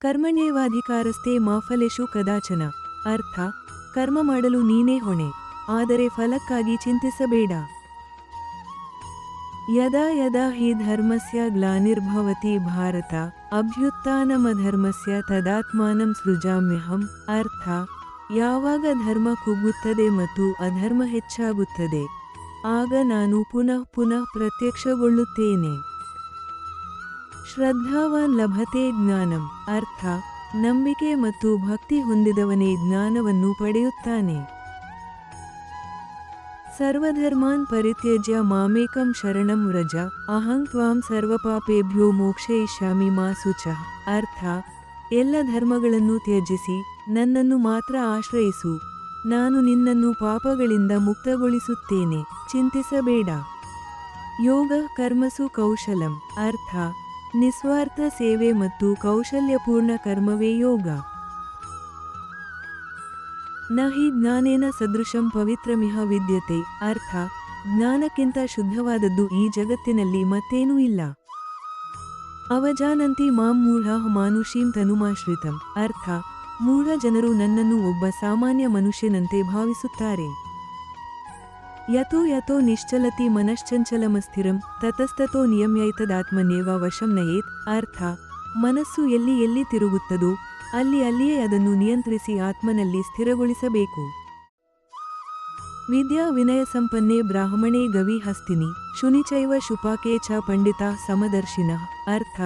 ಕರ್ಮಣ್ಯೇವಾಧಿಕಾರಸ್ಥೆ ಮಾಫಲೇಶು ಕದಾಚನ. ಅರ್ಥ, ಕರ್ಮ ಮಾಡಲು ನೀನೇ ಹೊಣೆ, ಆದರೆ ಫಲಕ್ಕಾಗಿ ಚಿಂತಿಸಬೇಡ. ಯದಾ ಯದಾ ಹಿ ಧರ್ಮಸ್ಯ ಗ್ಲಾನಿರ್ಭವತಿ ಭಾರತ, ಅಭ್ಯುತ್ಥಾನಮಧರ್ಮಸ್ಯ ತದಾತ್ಮಾನಂ ಸೃಜಾಮ್ಯಹಂ. ಅರ್ಥ, ಯಾವಾಗ ಧರ್ಮ ಕುಗ್ಗುತ್ತದೆ ಮತ್ತು ಅಧರ್ಮ ಹೆಚ್ಚಾಗುತ್ತದೆ, ಆಗ ನಾನು ಪುನಃ ಪುನಃ ಪ್ರತ್ಯಕ್ಷಗೊಳ್ಳುತ್ತೇನೆ. ಶ್ರದ್ಧಾವಾನ್ ಲಭತೆ ಜ್ಞಾನಂ, ಅರ್ಥ, ನಂಬಿಕೆ ಮತ್ತು ಭಕ್ತಿ ಹೊಂದಿದವನೇ ಜ್ಞಾನವನ್ನು ಪಡೆಯುತ್ತಾನೆ. ಸರ್ವಧರ್ಮಾನ್ ಪರಿತ್ಯಜ್ಯ ಮಾಮೇಕಂ ಶರಣಂ ವ್ರಜ, ಅಹಂ ತ್ವಾಂ ಸರ್ವಪಾಪೇಭ್ಯೋ ಮೋಕ್ಷಯಿಷ್ಯಾಮಿ ಮಾ ಸುಚ, ಅರ್ಥ, ಎಲ್ಲ ಧರ್ಮಗಳನ್ನು ತ್ಯಜಿಸಿ, ನನ್ನನ್ನು ಮಾತ್ರ ಆಶ್ರಯಿಸು, ನಾನು ನಿನ್ನನ್ನು ಪಾಪಗಳಿಂದ ಮುಕ್ತಗೊಳಿಸುತ್ತೇನೆ, ಚಿಂತಿಸಬೇಡ. ಯೋಗ ಕರ್ಮಸು ಕೌಶಲಂ, ಅರ್ಥ ನಿಸ್ವಾರ್ಥ ಸೇವೆ ಮತ್ತು ಕೌಶಲ್ಯಪೂರ್ಣ ಕರ್ಮವೇ ಯೋಗ. ನ ಹಿ ಜ್ಞಾನೇನ ಸದೃಶಂ ಪವಿತ್ರಮಿಹ ವಿದ್ಯತೆ ಅರ್ಥ, ಜ್ಞಾನಕ್ಕಿಂತ ಶುದ್ಧವಾದದ್ದು ಈ ಜಗತ್ತಿನಲ್ಲಿ ಮತ್ತೇನೂ ಇಲ್ಲ. ಅವಜಾನಂತಿ ಮಾಂ ಮೂಢ ಮಾನುಷೀಂ ತನುಮಾಶ್ರಿತಂ ಅರ್ಥ, ಮೂಢ ಜನರು ನನ್ನನ್ನು ಒಬ್ಬ ಸಾಮಾನ್ಯ ಮನುಷ್ಯನಂತೆ ಭಾವಿಸುತ್ತಾರೆ. ಯತೋ ಯಥೋ ನಿಶ್ಚಲತಿ ಮನಶ್ಚಂಚಲಮಸ್ಥಿರಂ ತತಸ್ತತೋ ನಿಯಮ್ಯೈತದಾತ್ಮನೇವ ವಶಂ ನಯೇತ್ ಅರ್ಥ ಮನಸ್ಸು ಎಲ್ಲಿ ಎಲ್ಲಿ ತಿರುಗುತ್ತದೋ ಅಲ್ಲಿ ಅಲ್ಲಿಯೇ ಅದನ್ನು ನಿಯಂತ್ರಿಸಿ ಆತ್ಮನಲ್ಲಿ ಸ್ಥಿರಗೊಳಿಸಬೇಕು ವಿದ್ಯಾ ವಿನಯ ಸಂಪನ್ನೆ ಬ್ರಾಹ್ಮಣೇ ಗವಿ ಹಸ್ತಿನಿ ಶುನಿಚೈವ ಶುಪಾಕೆ ಚ ಪಂಡಿತ ಸಮದರ್ಶಿನ ಅರ್ಥ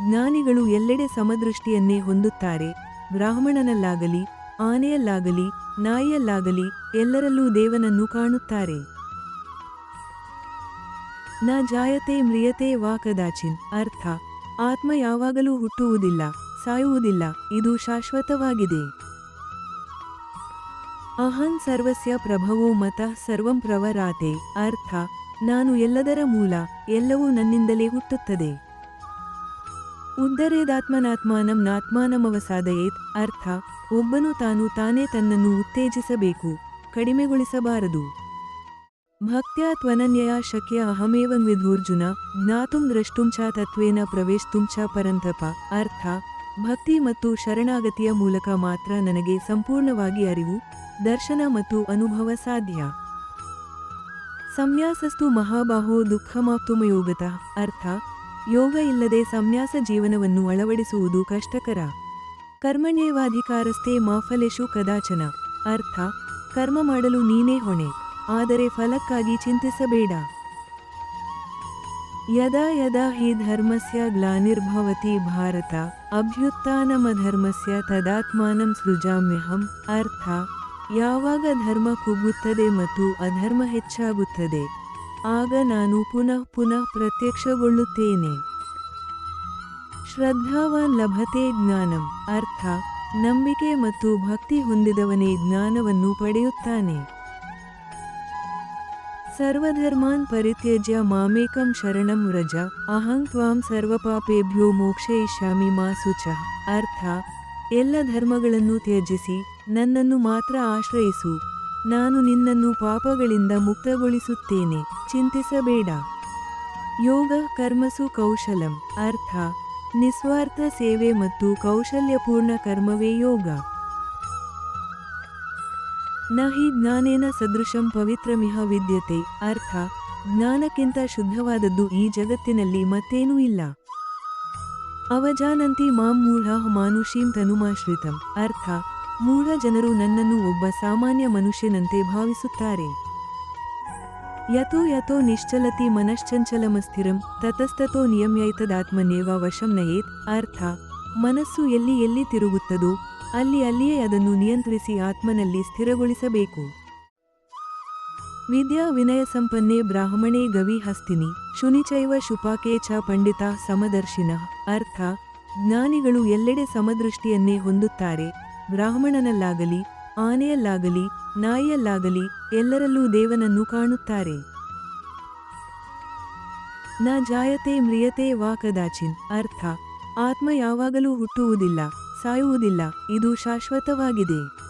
ಜ್ಞಾನಿಗಳು ಎಲ್ಲೆಡೆ ಸಮದೃಷ್ಟಿಯನ್ನೇ ಹೊಂದುತ್ತಾರೆ ಬ್ರಾಹ್ಮಣನಲ್ಲಾಗಲಿ ಆನೆಯಲ್ಲಾಗಲಿ, ನಾಯಿಯಲ್ಲಾಗಲಿ ಎಲ್ಲರಲ್ಲೂ ದೇವನನ್ನು ಕಾಣುತ್ತಾರೆ. ನ ಜಾಯತೆ ಮ್ರಿಯತೆ ವಾ ಕದಾಚಿನ್ ಅರ್ಥ. ಆತ್ಮ ಯಾವಾಗಲೂ ಹುಟ್ಟುವುದಿಲ್ಲ, ಸಾಯುವುದಿಲ್ಲ, ಇದು ಶಾಶ್ವತವಾಗಿದೆ. ಅಹಂ ಸರ್ವಸ್ಯ ಪ್ರಭವೋ ಮತಃ ಸರ್ವಂ ಪ್ರವರಾತೆ ಅರ್ಥ. ನಾನು ಎಲ್ಲದರ ಮೂಲ, ಎಲ್ಲವೂ ನನ್ನಿಂದಲೇ ಹುಟ್ಟುತ್ತದೆ. ಉದ್ದರೇದಾತ್ಮನಾತ್ಮಾನಂ ನಾತ್ಮಾನಮವಸಾದಯೇತ್ ಅರ್ಥ, ಒಬ್ಬನು ತಾನು ತಾನೇ ತನ್ನನ್ನು ಉತ್ತೇಜಿಸಬೇಕು, ಕಡಿಮೆಗೊಳಿಸಬಾರದು. ಭಕ್ತ್ಯಾ ತ್ವನನ್ಯಯ ಶಕ್ಯ ಅಹಮೇವಂ ವಿಧೂರ್ಜುನ ಜ್ಞಾತುಂ ದ್ರಷ್ಟುಂ ತತ್ವೇನ ಪ್ರವೇಶುಂ ಚ ಪರಂತಪ, ಅರ್ಥ, ಭಕ್ತಿ ಮತ್ತು ಶರಣಾಗತಿಯ ಮೂಲಕ ಮಾತ್ರ ನನಗೆ ಸಂಪೂರ್ಣವಾಗಿ ಅರಿವು, ದರ್ಶನ ಮತ್ತು ಅನುಭವ ಸಾಧ್ಯ. ಸಂನ್ಯಾಸಸ್ತು ಮಹಾಬಾಹೋ ದುಃಖಮಾಪ್ತುಮಯೋಗತಃ, ಅರ್ಥ ಯೋಗ ಇಲ್ಲದೆ ಸಂನ್ಯಾಸ ಜೀವನವನ್ನು ಅಳವಡಿಸುವುದು ಕಷ್ಟಕರ. ಕರ್ಮಣ್ಯೇವಾಧಿಕಾರಸ್ಥೆ ಮಾಫಲೇಶು ಕದಾಚನ. ಅರ್ಥ, ಕರ್ಮ ಮಾಡಲು ನೀನೇ ಹೊಣೆ, ಆದರೆ ಫಲಕ್ಕಾಗಿ ಚಿಂತಿಸಬೇಡ. ಯದಾ ಯದಾ ಹಿ ಧರ್ಮಸ್ಯ ಗ್ಲಾನಿರ್ಭವತಿ ಭಾರತ, ಅಭ್ಯುತ್ಥಾನಮಧರ್ಮಸ್ಯ ತದಾತ್ಮಾನಂ ಸೃಜಾಮ್ಯಹಂ. ಅರ್ಥ, ಯಾವಾಗ ಧರ್ಮ ಕುಗ್ಗುತ್ತದೆ ಮತ್ತು ಅಧರ್ಮ ಹೆಚ್ಚಾಗುತ್ತದೆ. ಆಗ ನಾನು ಪುನಃ ಪುನಃ ಪ್ರತ್ಯಕ್ಷಗೊಳ್ಳುತ್ತೇನೆ. ಶ್ರದ್ಧಾವಾನ್ ಲಭತೆ ಜ್ಞಾನಂ, ಅರ್ಥ, ನಂಬಿಕೆ ಮತ್ತು ಭಕ್ತಿ ಹೊಂದಿದವನೇ ಜ್ಞಾನವನ್ನು ಪಡೆಯುತ್ತಾನೆ. ಸರ್ವಧರ್ಮಾನ್ ಪರಿತ್ಯಜ್ಯ ಮಾಮೇಕಂ ಶರಣಂ ವ್ರಜ, ಅಹಂ ತ್ವಾಂ ಸರ್ವಪಾಪೇಭ್ಯೋ ಮೋಕ್ಷಯಿಷ್ಯಾಮಿ ಮಾ ಸುಚ, ಅರ್ಥ, ಎಲ್ಲ ಧರ್ಮಗಳನ್ನು ತ್ಯಜಿಸಿ, ನನ್ನನ್ನು ಮಾತ್ರ ಆಶ್ರಯಿಸು. ನಾನು ನಿನ್ನನ್ನು ಪಾಪಗಳಿಂದ ಮುಕ್ತಗೊಳಿಸುತ್ತೇನೆ. ಚಿಂತಿಸಬೇಡ. ಯೋಗ, ಕರ್ಮಸು, ಕೌಶಲಂ. ಅರ್ಥ. ನಿಸ್ವಾರ್ಥ ಸೇವೆ ಮತ್ತು ಕೌಶಲ್ಯಪೂರ್ಣ ಕರ್ಮವೇ ಯೋಗ. ನ ಹಿ ಜ್ಞಾನೇನ ಸದೃಶಂ ಪವಿತ್ರಮಿಹ ವಿದ್ಯತೆ. ಅರ್ಥ. ಜ್ಞಾನಕ್ಕಿಂತ ಶುದ್ಧವಾದದ್ದು ಈ ಜಗತ್ತಿನಲ್ಲಿ ಮತ್ತೇನೂ ಇಲ್ಲ. ಅವಜಾನಂತಿ ಮಾಂ ಮೂಢ ಮಾನುಷೀಂ ತನುಮಾಶ್ರಿತಂ. ಅರ್ಥ. ಮೂಢ ಜನರು ನನ್ನನ್ನು ಒಬ್ಬ ಸಾಮಾನ್ಯ ಮನುಷ್ಯನಂತೆ ಭಾವಿಸುತ್ತಾರೆ. ಯಥೋ ಯಥೋ ನಿಶ್ಚಲತಿ ಮನಶ್ಚಂಚಲಮಸ್ಥಿರಂ ತತಸ್ತತೋ ನಿಯಮ್ಯೈತದಾತ್ಮನೇವ ವಶಂ ನಯೇತ್ ಅರ್ಥ. ಮನಸ್ಸು ಎಲ್ಲಿ ಎಲ್ಲಿ ತಿರುಗುತ್ತದೋ ಅಲ್ಲಿ ಅಲ್ಲಿಯೇ ಅದನ್ನು ನಿಯಂತ್ರಿಸಿ ಆತ್ಮನಲ್ಲಿ ಸ್ಥಿರಗೊಳಿಸಬೇಕು. ವಿದ್ಯಾ ವಿನಯ ಸಂಪನ್ನೆ ಬ್ರಾಹ್ಮಣೇ ಗವಿ ಹಸ್ತಿನಿ ಶುನಿಚೈವ ಶುಪಾಕೆ ಚ ಪಂಡಿತ ಸಮದರ್ಶಿನ ಅರ್ಥ. ಜ್ಞಾನಿಗಳು ಎಲ್ಲೆಡೆ ಸಮದೃಷ್ಟಿಯನ್ನೇ ಹೊಂದುತ್ತಾರೆ. ಬ್ರಾಹ್ಮಣನಲ್ಲಾಗಲಿ, ಆನೆಯಲ್ಲಾಗಲಿ, ನಾಯಿಯಲ್ಲಾಗಲಿ ಎಲ್ಲರಲ್ಲೂ ದೇವನನ್ನು ಕಾಣುತ್ತಾರೆ. ನ ಜಾಯತೆ ಮ್ರಿಯತೆ ವಾ ಕದಾಚಿನ್, ಅರ್ಥ. ಆತ್ಮ ಯಾವಾಗಲೂ ಹುಟ್ಟುವುದಿಲ್ಲ, ಸಾಯುವುದಿಲ್ಲ, ಇದು ಶಾಶ್ವತವಾಗಿದೆ.